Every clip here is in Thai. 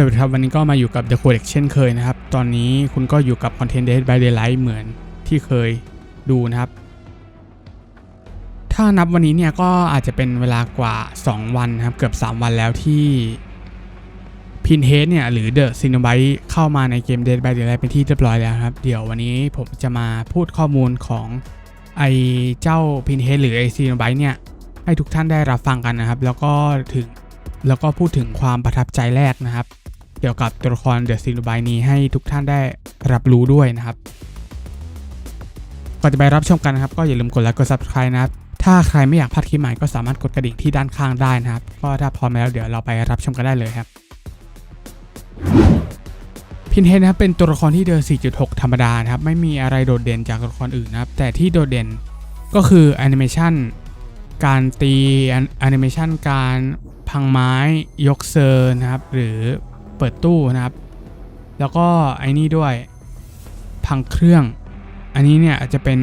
สวัสดีครับวันนี้ก็มาอยู่กับ The Codex เช่นเคยนะครับ ตอนนี้คุณก็อยู่กับ Content Day by Daylight เหมือนที่เคยดูนะครับ ถ้านับวันนี้เนี่ยก็อาจจะเป็นเวลากว่า 2 วันนะครับ เกือบ 3 วันแล้วที่พินเฮดเนี่ยหรือ The c i n o b i t e เข้ามาในเกม Dead by Daylight เป็นที่เรียบร้อยแล้วครับ เดี๋ยววันนี้ผมจะมาพูดข้อมูลของไอเจ้าพินเฮดหรือไอ c i n o b i t e เนี่ยให้ทุกท่านได้รับฟังกันนะครับ แล้วก็ถึงแล้วก็พูดถึงความประทับใจแรกนะครับ เกี่ยวกับตัวละครเดอะซีนบายนี้ให้ทุกท่านได้รับรู้ด้วยนะครับก่อนจะไปรับชมกันนะครับ ก็อย่าลืมกดไลค์กด subscribe นะครับ ถ้าใครไม่อยากพลาดคลิปใหม่ก็สามารถกดกระดิ่งที่ด้านข้างได้นะครับ ก็ถ้าพร้อมแล้วเดี๋ยวเราไปรับชมกันได้เลยครับ พินเฮดนะครับเป็นตัวละครที่เดิน 4.6 ธรรมดานะครับ ไม่มีอะไรโดดเด่นจากตัวละครอื่นนะครับ แต่ที่โดดเด่นก็คือแอนิเมชันการตีแอนิเมชันการพังไม้ยกเซอร์นะครับ หรือ เปิดตู้นะครับ แล้วก็ไอ้นี่ด้วย พังเครื่อง อันนี้เนี่ยจะเป็น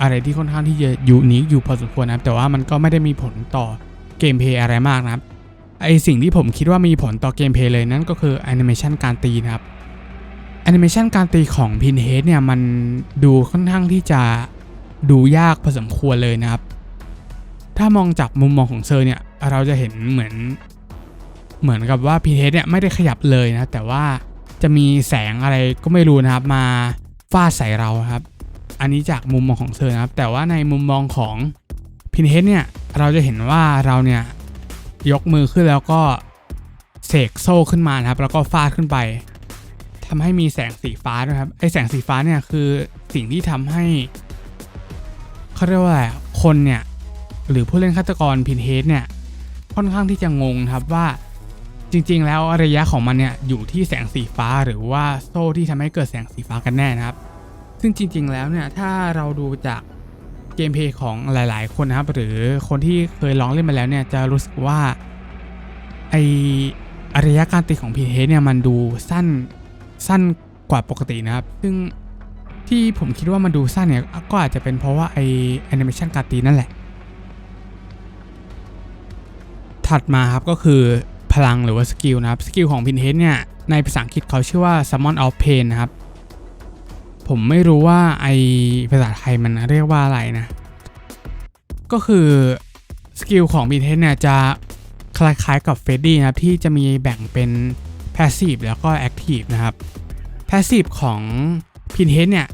อะไรที่ค่อนข้างที่จะยูนิคอยู่พอสมควรนะครับแต่ว่ามันก็ไม่ได้มีผลต่อเกมเพย์อะไรมากนะครับไอสิ่งที่ผมคิดว่ามีผลต่อเกมเพย์เลยนั่นก็คือแอนิเมชันการตีนะครับแอนิเมชันการตีของพินเฮดเนี่ยมันดูค่อนข้างที่จะดูยากพอสมควรเลยนะครับ ถ้ามองจากมุมมองของเซอร์เนี่ยเราจะเห็นเหมือน เหมือนกับว่าพีเทสเนี่ยไม่ได้ขยับเลยนะ แต่ว่าจะมีแสงอะไรก็ไม่รู้นะครับ มาฟาดใส่เราครับ อันนี้จากมุมมองของเซอร์นะครับ แต่ว่าในมุมมองของพินเฮดเนี่ยเราจะเห็นว่าเราเนี่ยยกมือขึ้นแล้วก็เสกโซ่ขึ้นมานะครับ แล้วก็ฟาดขึ้นไปทำให้มีแสงสีฟ้าด้วยครับไอแสงสีฟ้าเนี่ยคือสิ่งที่ทำให้เขาเรียกว่าอะไรคนเนี่ยหรือผู้เล่นฆาตกรพินเฮดเนี่ยค่อนข้างที่จะงงครับว่า จริงๆ แล้วระยะของมันเนี่ยอยู่ที่แสงสีฟ้าหรือว่าโซ่ที่ทำให้เกิดแสงสีฟ้ากันแน่นะครับ ซึ่งจริง ๆ แล้วเนี่ยถ้าเราดูจากเกมเพย์ของหลายๆ คนนะครับ หรือคนที่เคยลองเล่นมาแล้วเนี่ยจะรู้สึกว่าไอระยะการตีของพินเฮดเนี่ยมันดูสั้นสั้นกว่าปกตินะครับ ซึ่งที่ผมคิดว่ามันดูสั้นเนี่ยก็อาจจะเป็นเพราะว่าไอแอนิเมชันการตีนั่นแหละ ถัดมาครับก็คือ พลังหรือว่าสกิลนะครับสกิลของพินเฮดเนี่ยในภาษาอังกฤษเขาชื่อว่า Summon of Pain นะครับ ผมไม่รู้ว่าไอภาษาไทยมันเรียกว่าอะไรนะ ก็คือสกิลของพินเฮดเนี่ยจะคล้ายๆกับเฟดดี้นะครับ ที่จะมีแบ่งเป็น Passive แล้วก็ Active นะครับ Passive ของพินเฮดเนี่ย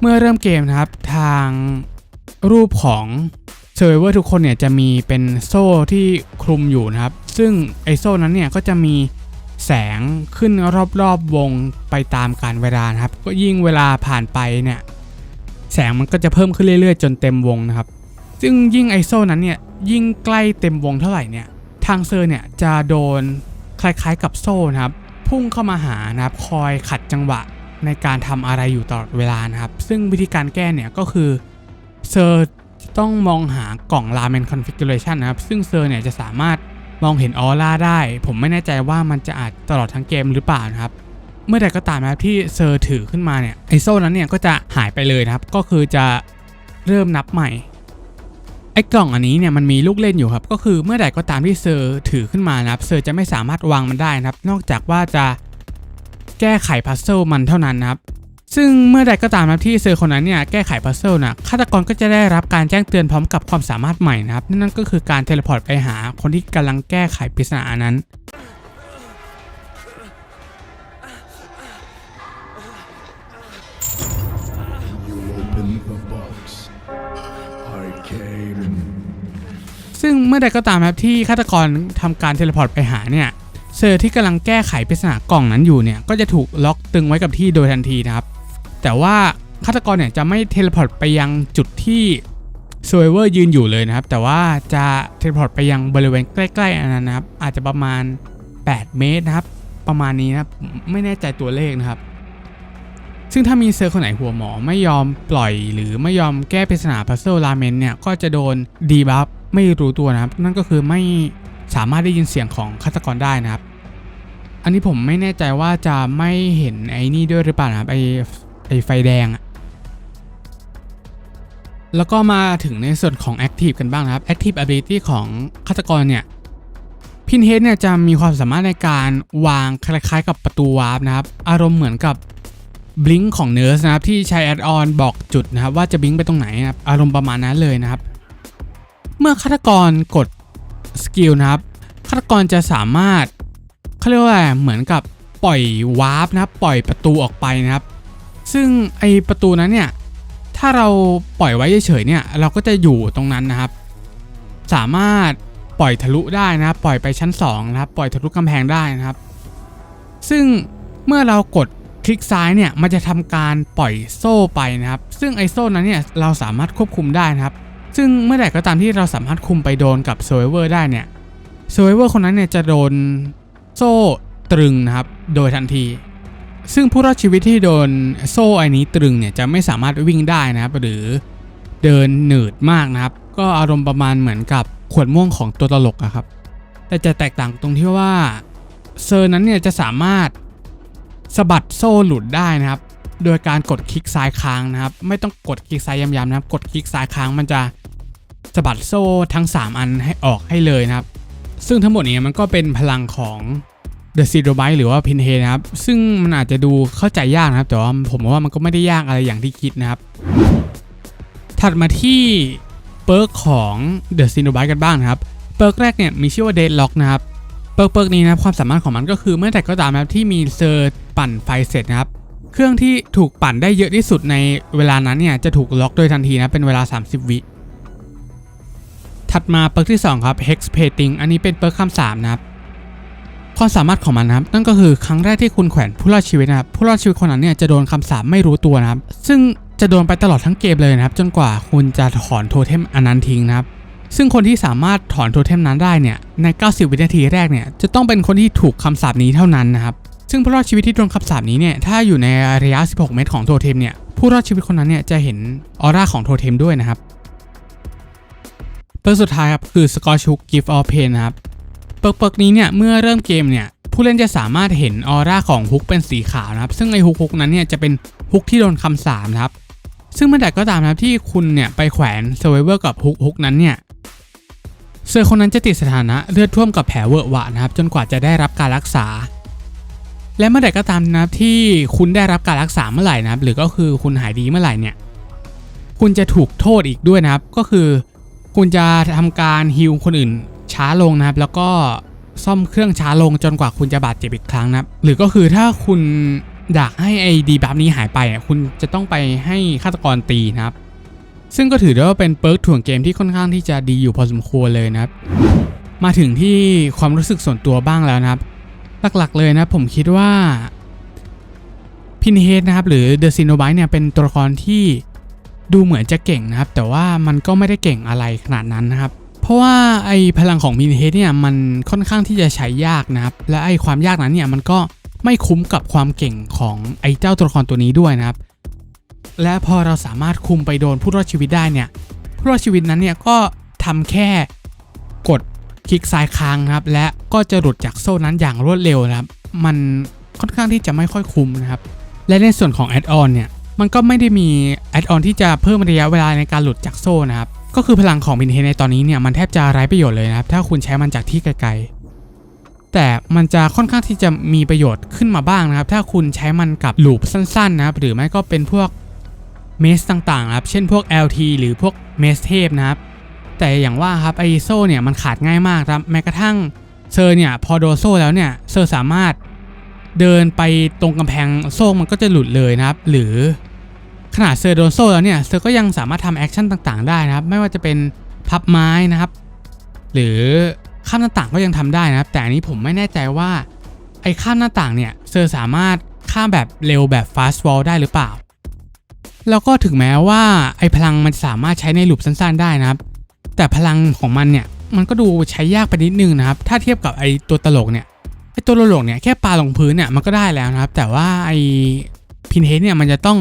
เมื่อเริ่มเกมนะครับ ทางรูปของเซอร์เวอร์ทุกคนเนี่ยจะมีเป็นโซ่ที่คลุมอยู่นะครับ ซึ่งไอโซนั้นเนี่ยก็จะมีแสงขึ้นรอบๆวงไปตามการเวลานะครับ ก็ยิ่งเวลาผ่านไปเนี่ยแสงมันก็จะเพิ่มขึ้นเรื่อยๆ จนเต็มวงนะครับ ซึ่งยิ่งไอโซนั้นเนี่ยยิ่งใกล้เต็มวงเท่าไหร่เนี่ยทางเซอร์เนี่ยจะโดนคล้ายๆกับโซ่นะครับ พุ่งเข้ามาหานะครับคอยขัดจังหวะในการทำอะไรอยู่ตลอดเวลานะครับ ซึ่งวิธีการแก้เนี่ยก็คือเซอร์ต้องมองหากล่อง Ramen Configuration นะครับ ซึ่งเซอร์เนี่ยจะสามารถ มองเห็นออร่าได้ ผมไม่แน่ใจว่ามันจะอาจตลอดทั้งเกมหรือเปล่านะครับเมื่อใดก็ตามนะครับที่เซอร์ถือขึ้นมาเนี่ยไอโซ่นั้นเนี่ยก็จะหายไปเลยนะครับ ก็คือจะเริ่มนับใหม่ไอ้กล่องอันนี้เนี่ยมันมีลูกเล่นอยู่ครับ ก็คือเมื่อใดก็ตามที่เซอร์ถือขึ้นมานะครับ เซอร์จะไม่สามารถวางมันได้นะครับ นอกจากว่าจะแก้ไขพัซเซิลมันเท่านั้นนะครับ ซึ่งเมื่อใดก็ตามนะที่เซอร์คนนั้นเนี่ยแก้ไขพัซเซิลนะฆาตกรก็จะได้รับการแจ้งเตือนพร้อมกับความสามารถใหม่นะครับ นั่นก็คือการเทเลพอร์ตไปหาคนที่กำลังแก้ไขปริศนานั้น ซึ่งเมื่อใดก็ตามครับที่ฆาตกรทำการเทเลพอร์ตไปหาเนี่ยเซอร์ที่กำลังแก้ไขปริศนากล่องนั้นอยู่เนี่ย ก็จะถูกล็อกตึงไว้กับที่โดยทันทีนะครับ แต่ว่าฆาตกรเนี่ยจะไม่เทเลพอร์ตไปยังจุดที่เซอร์เวอร์ยืนอยู่เลยนะครับ แต่ว่าจะเทเลพอร์ตไปยังบริเวณใกล้ๆอันนั้นนะครับ อาจจะประมาณ 8 เมตรนะครับ ประมาณนี้นะครับ ไม่แน่ใจตัวเลขนะครับ ซึ่งถ้ามีเซอร์คนไหนหัวหมอไม่ยอมปล่อย หรือไม่ยอมแก้ปริศนาพัซเซิลราเมนเนี่ย ก็จะโดนดีบัฟไม่รู้ตัวนะครับ นั่นก็คือไม่สามารถได้ยินเสียงของฆาตกรได้นะครับ อันนี้ผมไม่แน่ใจว่าจะไม่เห็นไอ้นี่ด้วยหรือเปล่านะครับไอ้ ไอไฟแดงอะแล้วก็มาถึงในส่วนของ Active กันบ้างนะครับ Active Ability ของฆาตกรเนี่ยพพินเฮดเนี่ยจะมีความสามารถในการวางคล้ายๆ กับประตูวาร์ปนะครับ อารมณ์เหมือนกับบลิงของเนิร์สนะครับ ที่ใช้แอดออนบอกจุดนะครับ ว่าจะบลิงไปตรงไหนนะครับ อารมณ์ประมาณนั้นเลยนะครับ เมื่อฆาตกรกดสกิลนะครับฆาตกรจะสามารถเขาเรียกว่าเหมือนกับปล่อยวาร์ปนะครับ ปล่อยประตูออกไปนะครับ ซึ่งไอประตูนั้นเนี่ย ถ้าเราปล่อยไว้เฉยๆเนี่ย เราก็จะอยู่ตรงนั้นนะครับ สามารถปล่อยทะลุได้นะครับ ปล่อยไปชั้น2นะครับ ปล่อยทะลุกำแพงได้นะครับ ซึ่งเมื่อเรากดคลิกซ้ายเนี่ยมันจะทำการปล่อยโซ่ไปนะครับ ซึ่งไอโซ่นั้นเนี่ยเราสามารถควบคุมได้นะครับ ซึ่งเมื่อไหร่ก็ตามที่เราสามารถคุมไปโดนกับ s u r v i v o r ได้เนี่ย s u r v i v o r คนนั้นเนี่ยจะโดนโซ่ตรึงนะครับ โดยทันที ซึ่งผู้รอดชีวิตที่โดนโซ่อ้นี้ตรึงเนี่ยจะไม่สามารถวิ่งได้นะครับ หรือเดินหนืดมากนะครับ ก็อารมณ์ประมาณเหมือนกับขวดม่วงของตัวตลกอะครับ แต่จะแตกต่างตรงที่ว่าเซอร์นั้นเนี่ยจะสามารถสะบัดโซ่หลุดได้นะครับ โดยการกดคลิกซ้ายค้างนะครับ ไม่ต้องกดคลิกซ้ายย้ำๆนะครับ กดคลิกซ้ายค้างมันจะสะบัดโซ่ทั้ง 3 อันให้ออกให้เลยนะครับ ซึ่งทั้งหมดนี้มันก็เป็นพลังของ The z e r o b y t e หรือว่า Pin h e นะครับ ซึ่งมันอาจจะดูเข้าใจยากนะครับ แต่ว่าผมว่ามันก็ไม่ได้ยากอะไรอย่างที่คิดนะครับ ถัดมาที่เปิร์กของ The z e r o b y t e กันบ้างนะครับ เปิร์กแรกเนี่ยมีชื่อว่า Deadlock นะครับเปิร์กเปิร์กนี้นะความสามารถของมันก็คือเมื่อแต่ก็ตามนะครับที่มีเซอร์ปั่นไฟเสร็จนะครับ เครื่องที่ถูกปั่นได้เยอะที่สุดในเวลานั้นเนี่ยจะถูกล็อกโดยทันทีนะเป็นเวลา 30 วิถัดมาเปิร์กที่ 2 ครับ Hex Plating อันนี้เป็นเปิร์กคำสามนะครับ ความสามารถของมันนะครับนั่นก็คือครั้งแรกที่คุณแขวนผู้รอดชีวิตนะครับผู้รอดชีวิตคนนั้นเนี่ยจะโดนคำสาปไม่รู้ตัวนะครับ ซึ่งจะโดนไปตลอดทั้งเกมเลยนะครับ จนกว่าคุณจะถอนโทเทมอันนั้นทิ้งนะครับ ซึ่งคนที่สามารถถอนโทเทมนั้นได้เนี่ยใน 90 วินาทีแรกเนี่ยจะต้องเป็นคนที่ถูกคำสาปนี้เท่านั้นนะครับซึ่งผู้รอดชีวิตที่โดนคำสาปนี้เนี่ยถ้าอยู่ในระยะ 16 เมตรของโทเทมเนี่ยผู้รอดชีวิตคนนั้นเนี่ยจะเห็นออร่าของโทเทมด้วยนะครับเปิร์กสุดท้ายครับคือ Scorch Hook Give All Pain นะครับเปิร์ก เปิร์กนี้เนี่ยเมื่อเริ่มเกมเนี่ยผู้เล่นจะสามารถเห็นออร่าของฮุกเป็นสีขาวนะครับซึ่งไอฮุกฮุกนั้นเนี่ยจะเป็นฮุกที่โดนคำสาปนะครับซึ่งเมื่อใดก็ตามนะครับที่คุณเนี่ยไปแขวนเซเวอร์กับฮุกฮุกนั้นเนี่ยเซอร์คนนั้นจะติดสถานะเลือดท่วมกับแผลเวอะหวะนะครับจนกว่าจะได้รับการรักษา และเมื่อใดก็ตามนะครับที่คุณได้รับการรักษาเมื่อไหร่นะครับ หรือก็คือคุณหายดีเมื่อไหร่เนี่ยคุณจะถูกโทษอีกด้วยนะครับก็คือ คุณจะทำการฮิลคนอื่น ช้าลงนะครับ แล้วก็ซ่อมเครื่องช้าลงจนกว่าคุณจะบาดเจ็บอีกครั้งนะครับ หรือก็คือถ้าคุณอยากให้ไอดีบัฟนี้หายไปอะคุณจะต้องไปให้ฆาตกรตีนะครับ ซึ่งก็ถือได้ว่าเป็นเปิร์กถ่วงเกมที่ค่อนข้างที่จะดีอยู่พอสมควรเลยนะครับ มาถึงที่ความรู้สึกส่วนตัวบ้างแล้วนะครับ หลักๆเลยนะผมคิดว่าพินเฮดนะครับหรือเดอะซินโนไบเนี่ยเป็นตัวละครที่ดูเหมือนจะเก่งนะครับ แต่ว่ามันก็ไม่ได้เก่งอะไรขนาดนั้นนะครับ ราะว่าไอพลังของมินเฮดเนี่ยมันค่อนข้างที่จะใช้ยากนะครับ และไอความยากนั้นเนี่ยมันก็ไม่คุ้มกับความเก่งของไอเจ้าตัวละครตัวนี้ด้วยนะครับ และพอเราสามารถคุมไปโดนผู้รอดชีวิตได้เนี่ยผู้รอดชีวิตนั้นเนี่ยก็ทำแค่กดคลิกซ้ายค้างนะครับ และก็จะหลุดจากโซ่นั้นอย่างรวดเร็วนะครับ มันค่อนข้างที่จะไม่ค่อยคุ้มนะครับ และในส่วนของแอดออนเนี่ยมันก็ไม่ได้มีแอดออนที่จะเพิ่มระยะเวลาในการหลุดจากโซ่นะครับ ก็คือพลังของมินเฮในตอนนี้เนี่ยมันแทบจะไร้ประโยชน์เลยนะครับ ถ้าคุณใช้มันจากที่ไกลๆ แต่มันจะค่อนข้างที่จะมีประโยชน์ขึ้นมาบ้างนะครับ ถ้าคุณใช้มันกับลูปสั้นๆนะครับ หรือไม่ก็เป็นพวกเมสต่างๆนะครับ เช่นพวก LT หรือพวกเมสเทพนะครับ แต่อย่างว่าครับไอโซเนี่ยมันขาดง่ายมากครับ แม้กระทั่งเซอร์เนี่ยพอโดนโซแล้วเนี่ยเซอร์สามารถเดินไปตรงกำแพงโซ่มันก็จะหลุดเลยนะครับ หรือ ขนาดเซอร์โดนโซ่แล้วเนี่ยเซอร์ก็ยังสามารถทำแอคชั่นต่างๆ ได้นะครับ ไม่ว่าจะเป็นพับไม้นะครับ หรือข้ามหน้าต่างก็ยังทำได้นะครับ แต่อันนี้ผมไม่แน่ใจว่าไอ้ข้ามหน้าต่างเนี่ยเซอร์สามารถข้ามแบบเร็วแบบ fast wall ได้หรือเปล่า แล้วก็ถึงแม้ว่าไอ้พลังมันสามารถใช้ในลูปสั้นๆ ได้นะครับ แต่พลังของมันเนี่ยมันก็ดูใช้ยากไปนิดนึงนะครับ ถ้าเทียบกับไอตัวตลกเนี่ยไอตัวตลกเนี่ยแค่ปาลงพื้นเนี่ยมันก็ได้แล้วนะครับ แต่ว่าไอพินเฮดเนี่ยมันจะต้อง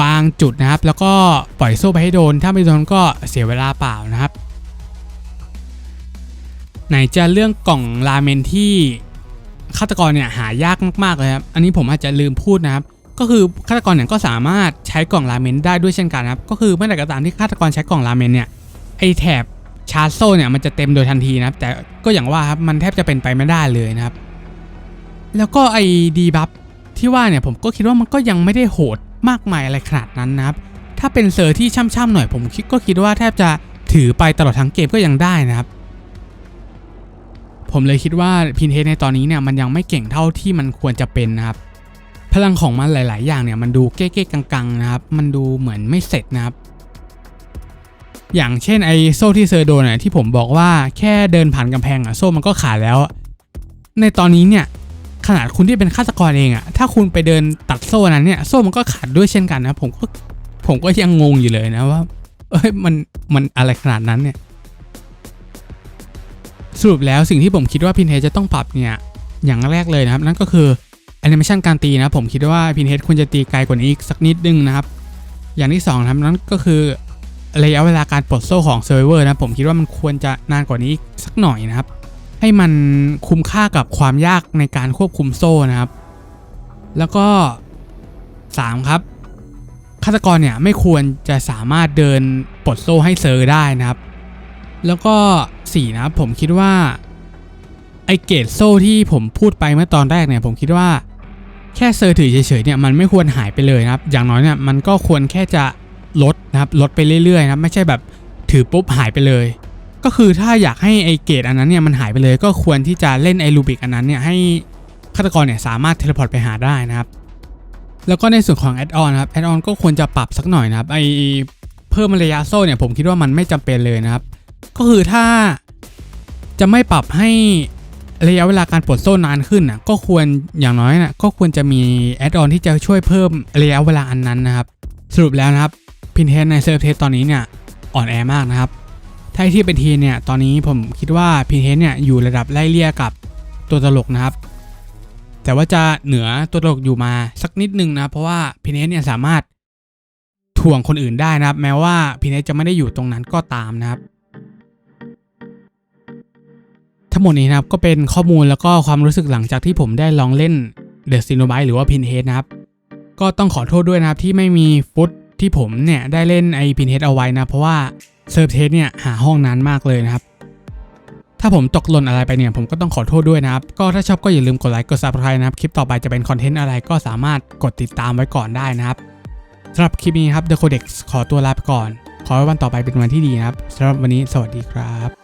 วางจุดนะครับ แล้วก็ปล่อยโซ่ไปให้โดน ถ้าไม่โดนก็เสียเวลาเปล่านะครับ ไหนจะเรื่องกล่องราเมนที่ฆาตกรเนี่ยหายากมากๆเลยครับ อันนี้ผมอาจจะลืมพูดนะครับ ก็คือฆาตกรเนี่ยก็สามารถใช้กล่องราเมนได้ด้วยเช่นกันนะครับ ก็คือเมื่อไหร่ก็ตามที่ฆาตกรใช้กล่องราเมนเนี่ย ไอแถบชาร์จโซ่เนี่ยมันจะเต็มโดยทันทีนะครับ แต่ก็อย่างว่าครับ มันแทบจะเป็นไปไม่ได้เลยนะครับ แล้วก็ไอดีบัฟที่ว่าเนี่ยผมก็คิดว่ามันก็ยังไม่ได้โหด มากมายอะไรขนาดนั้นนะครับ ถ้าเป็นเซอร์ที่ช่ำๆหน่อยผมคิดก็คิดว่าแทบจะถือไปตลอดทั้งเกมก็ยังได้นะครับ ผมเลยคิดว่าพินเทสในตอนนี้เนี่ยมันยังไม่เก่งเท่าที่มันควรจะเป็นนะครับ พลังของมันหลาย ๆ อย่างเนี่ยมันดูเก๊ๆกังๆนะครับ มันดูเหมือนไม่เสร็จนะครับ อย่างเช่นไอโซ่ที่เซอร์โดนน่ะที่ผมบอกว่าแค่เดินผ่านกำแพงอะโซ่มันก็ขาดแล้ว ในตอนนี้เนี่ย ขนาดคุณที่เป็นฆาตกรเองอะถ้าคุณไปเดินตัดโซ่นั้นเนี่ยโซ่มันก็ขาดด้วยเช่นกันนะ ผมก็ผมก็ยังงงอยู่เลยนะว่า เอ้ยมันมันอะไรขนาดนั้นเนี่ย สรุปแล้วสิ่งที่ผมคิดว่าพินเทจะต้องปรับเนี่ยอย่างแรกเลยนะครับ นั่นก็คือแอนิเมชันการตีนะผมคิดว่าพินเทสควรจะตีไกลกว่านี้อีกสักนิดนึงนะครับ อย่างที่สองนะครับนั่นก็คือระยะเวลาการปลดโซ่ของเซอร์เวอร์นะผมคิดว่ามันควรจะนานกว่านี้อีกสักหน่อยนะครับ ให้มันคุ้มค่ากับความยากในการควบคุมโซ่นะครับ แล้วก็สามครับฆาตกรเนี่ยไม่ควรจะสามารถเดินปลดโซ่ให้เซอร์ได้นะครับ แล้วก็ 4 นะครับผมคิดว่าไอเกตโซ่ที่ผมพูดไปเมื่อตอนแรกเนี่ยผมคิดว่าแค่เซอร์ถือเฉยๆเนี่ยมันไม่ควรหายไปเลยนะครับ อย่างน้อยเนี่ยมันก็ควรแค่จะลดนะครับลดไปเรื่อยๆนะครับไม่ใช่แบบถือปุ๊บหายไปเลย ก็คือถ้าอยากให้ไอเกตอันนั้นเนี่ยมันหายไปเลยก็ควรที่จะเล่นไอรูบิกอันนั้นเนี่ยให้ฆาตกรเนี่ยสามารถเทเลพอร์ตไปหาได้นะครับ แล้วก็ในส่วนของแอดออนครับแอดออนก็ควรจะปรับสักหน่อยนะครับไอเพิ่มระยะโซ่เนี่ยผมคิดว่ามันไม่จำเป็นเลยนะครับ ก็คือถ้าจะไม่ปรับให้ระยะเวลาการปลดโซ่นานขึ้นนะก็ควรอย่างน้อยนะก็ควรจะมีแอดออนที่จะช่วยเพิ่มระยะเวลาอันนั้นนะครับ สรุปแล้วนะครับพินเทสในเซิร์ฟเทสตอนนี้เนี่ยอ่อนแอมากนะครับ ถ้าที่เป็นทีเนี่ยตอนนี้ผมคิดว่าพินเทสเนี่ยอยู่ระดับไล่เลี่ยกับตัวตลกนะครับ แต่ว่าจะเหนือตัวตลกอยู่มาสักนิดนึงนะเพราะว่าพินเทสเนี่ยสามารถถ่วงคนอื่นได้นะครับ แม้ว่าพินเทสจะไม่ได้อยู่ตรงนั้นก็ตามนะครับ ทั้งหมดนี้นะครับก็เป็นข้อมูลแล้วก็ความรู้สึกหลังจากที่ผมได้ลองเล่น The s i n o b i t e หรือว่า Pinhead นะครับ ก็ต้องขอโทษด้วยนะครับที่ไม่มีฟุตที่ผมเนี่ยได้เล่นไอ้ Pinhead เอาไว้นะ เพราะว่า เซิร์ฟเทสเนี่ยหาห้องนานมากเลยนะครับ ถ้าผมตกหล่นอะไรไปเนี่ยผมก็ต้องขอโทษด้วยนะครับ ก็ถ้าชอบก็อย่าลืมกดไลค์กด subscribe นะครับ คลิปต่อไปจะเป็นคอนเทนต์อะไรก็สามารถกดติดตามไว้ก่อนได้นะครับสำหรับคลิปนี้ครับ The Codex ขอตัวลาไปก่อน ขอให้วันต่อไปเป็นวันที่ดีนะครับสำหรับวันนี้สวัสดีครับ